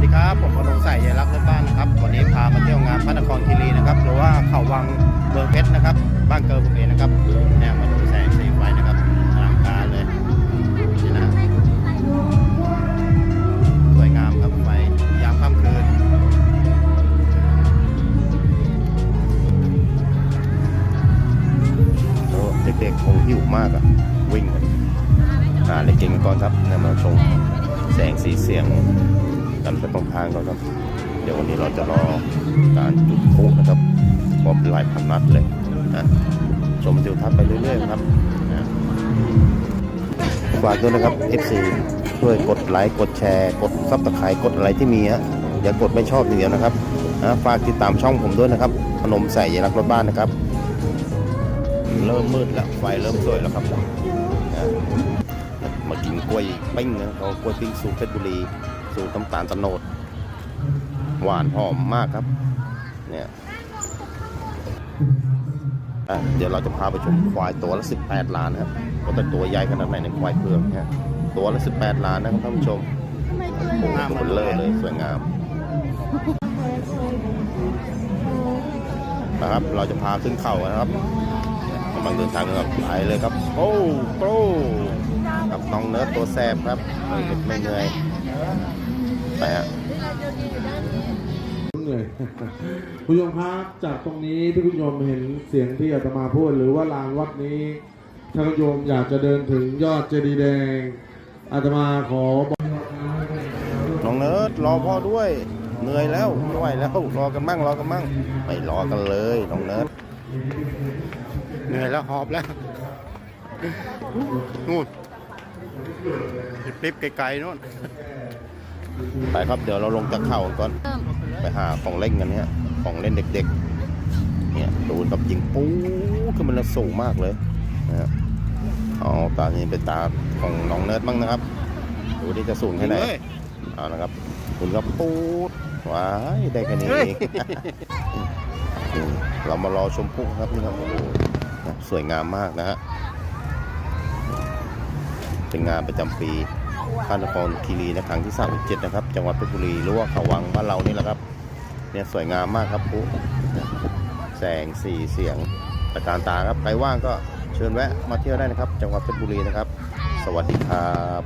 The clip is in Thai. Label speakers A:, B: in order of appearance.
A: วัสดีครับผมพนงใส่ยายรักเลือบ้านนะครับวันนี้พามาเที่ยวงานพระนครคีรีนะครับหรือว่าเขาวังเมืองเพชรนะครับ บ้านเกิร์ลผมเองนะครับเนี่ยมาดูแสงสีไฟนะครับอลังการเลยนี่นะสวยงามครับไฟยามค่ำคืนโอ้เด็กๆคงหิวมากอะวิ่งหาอะไรกินกันก่อนครับเนี่ยมาชมแสงสีเสียง กันไปตรงทางก่อนครับ เดี๋ยววันนี้เราจะรอการจุดพลุนะครับพบหลายพันนัดเลยนะชมทิวทัศน์ไปเรื่อยๆครับนะฝากด้วยนะครับ FC ช่วยกดไลค์กดแชร์ กดซับสไครต์กดอะไรที่มีฮะอย่ากดไม่ชอบอย่างเดียวนะครับนะฝากติดตามช่องผมด้วยนะครับพนมใส่ยายรักรถบ้านนะครับ เริ่มมืดแล้วไฟเริ่มสวยแล้วครับนะมากินกล้วยปิ้งนะกล้วยปิ้งสูตรเพชรบุรี สูตรน้ำตาลตะโนด หวานหอมมากครับ เนี่ยเดี๋ยวเราจะพาไปชมควายตัวละ 18 ล้านครับว่าแต่ตัวใหญ่ขนาดไหนในควายเผือกนะตัวละ 18 ล้านนะครับท่านผู้ชมโอ้โหตัวเบลอเลยสวยงามนะครับ เราจะพาขึ้นเขานะครับกำลังเดินทางกับไปเลยครับ โอ้โอ้กับน้องเนิร์ดตัวแซบครับไม่เหนื่อย ไปฮะ
B: เหนื่อยคุณผู้ชมครับจากตรงนี้ที่คุณผู้ชมเห็นเสียงที่อาตมาพูด หรือว่าลานวัดนี้ถ้าคุณผู้ชมอยากจะเดินถึงยอดเจดีย์แดงอาตมาขอบอก
A: น้องเนิร์ดรอพ่อด้วยเหนื่อยแล้วไม่ไหวแล้วรอกันมั่งรอกันมั่งไม่รอกันเลยน้องเนิร์ดเหนื่อยแล้วหอบแล้วนู่นปลิบๆไกลๆนู่น ไปครับเดี๋ยวเราลงจากเขาก่อนไปหาของเล่นกันเนี่ยของเล่นเด็กๆ เนี่ยดูกับยิงปู๊ขึ้นมันสูงมากเลยนะครับเอาตานี้เป็นตาของน้องเนิร์ดบ้างนะครับดูที่จะสูงแค่ไหนเอานะครับคุณก็ปู๊ดว้ายได้แค่นี้เองนี่เรามารอชมพุ่ครับนี่ครับโอ้โหสวยงามมากนะฮะเป็นงานประจำปี พระนครคีรีนะครั้งที่37นะครับ จังหวัดเพชรบุรีหรือว่าเขาวังบ้านเรานี่แหละครับ เนี่ยสวยงามมากครับผู้แสงสีเสียงประการตาครับใครว่างก็เชิญแวะมาเที่ยวได้นะครับ จังหวัดเพชรบุรีนะครับ สวัสดีครับ